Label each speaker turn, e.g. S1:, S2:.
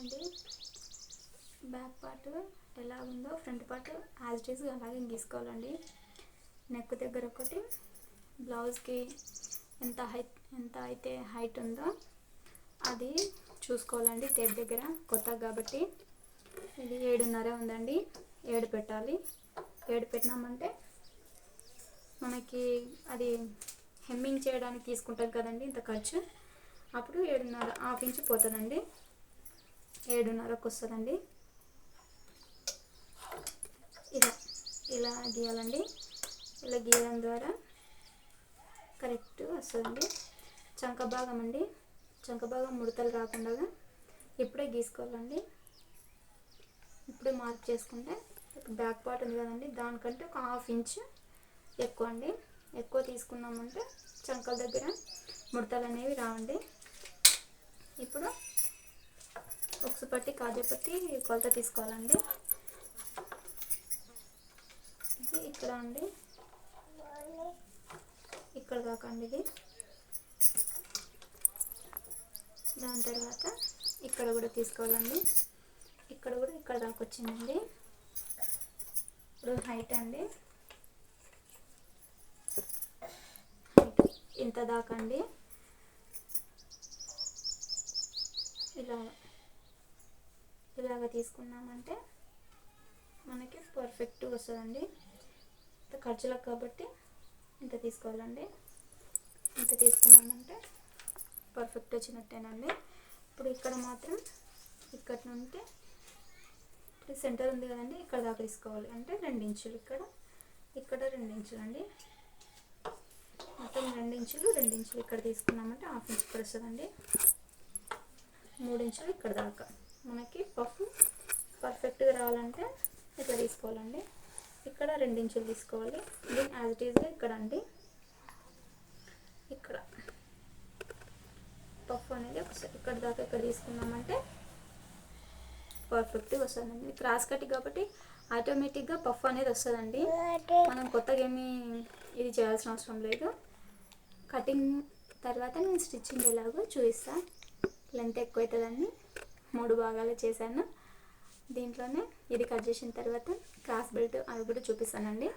S1: చూడండి back part ఎలా ఉందో ఫ్రంట్ పార్ట్ యాజ్ ఇట్ అలాగే గీసుకోవాలండి. నెక్ దగ్గర ఒకటి బ్లౌజ్కి ఎంత హైట్ ఎంత అయితే హైట్ ఉందో అది చూసుకోవాలండి. టేప్ దగ్గర కొత్త కాబట్టి ఇది ఏడున్నర ఉందండి. ఏడు పెట్టాలి. ఏడు పెట్టినామంటే మనకి అది హెమ్మింగ్ చేయడానికి తీసుకుంటాం కదండి ఇంత ఖర్చు. అప్పుడు ఏడున్నర హాఫ్ ఇంచ్ పోతుందండి. ఏడున్నరకు వస్తుందండి ఇలా ఇలా గీయాలండి. ఇలా గీయడం ద్వారా కరెక్ట్ వస్తుందండి. చంక భాగం అండి చంక భాగం ముడతలు రాకుండా ఇప్పుడే గీసుకోవాలండి. ఇప్పుడే మార్క్ చేసుకుంటే బ్యాక్ పార్ట్ ఉంది కదండి. దానికంటే ఒక హాఫ్ ఇంచ్ ఎక్కువ అండి. ఎక్కువ తీసుకున్నామంటే చంకల దగ్గర ముడతలు అనేవి రావండి. ఇప్పుడు పట్టి కాజు పట్టి కొలత తీసుకోవాలండి. ఇది ఇక్కడ అండి. ఇక్కడ కాకండి ఇది. దాని తర్వాత ఇక్కడ కూడా తీసుకోవాలండి. ఇక్కడ కూడా ఇక్కడ దాకా వచ్చిందండి. ఇప్పుడు హైట్ అండి. ఇంత దాకా అండి? ఇలా ఇలాగ తీసుకున్నామంటే మనకి పర్ఫెక్ట్ వస్తుందండి. ఇంత ఖర్చులకు కాబట్టి ఇంత తీసుకోవాలండి. ఇంత తీసుకున్నామంటే పర్ఫెక్ట్ వచ్చినట్టేనండి. ఇప్పుడు ఇక్కడ మాత్రం ఇక్కడ నుండి ఇప్పుడు సెంటర్ ఉంది కదండి ఇక్కడ దాకా తీసుకోవాలి. అంటే రెండు ఇంచులు ఇక్కడ ఇక్కడ రెండు ఇంచులు అండి మొత్తం రెండు ఇంచులు రెండు ఇంచులు ఇక్కడ తీసుకున్నామంటే హాఫ్ ఇంచ్ ఇక్కడ వస్తుందండి. మూడు ఇంచులు ఇక్కడ దాకా. మనకి పఫ్ పర్ఫెక్ట్గా రావాలంటే ఇట్లా తీసుకోవాలండి. ఇక్కడ రెండించులు తీసుకోవాలి. ఇది యాజ్ ఇట్ ఈజ్గా ఇక్కడ అండి. ఇక్కడ. పఫ్ అనేది ఒకసారి ఇక్కడ దాకా ఇక్కడ తీసుకున్నామంటే పర్ఫెక్ట్గా వస్తుందండి. క్రాస్ కట్ కాబట్టి ఆటోమేటిక్గా పఫ్ అనేది వస్తుందండి. మనం కొత్తగా ఏమీ ఇది చేయాల్సిన అవసరం లేదు. కటింగ్ తర్వాత నేను స్టిచ్చింగ్ ఎలాగో చూపిస్తాను లెంత్ ఎక్కువ అవుతుందని మూడు భాగాలు చేశాను. దీంట్లోనే ఇది కట్ చేసిన తర్వాత క్రాస్ బెల్ట్ అవి కూడా చూపిస్తానండి.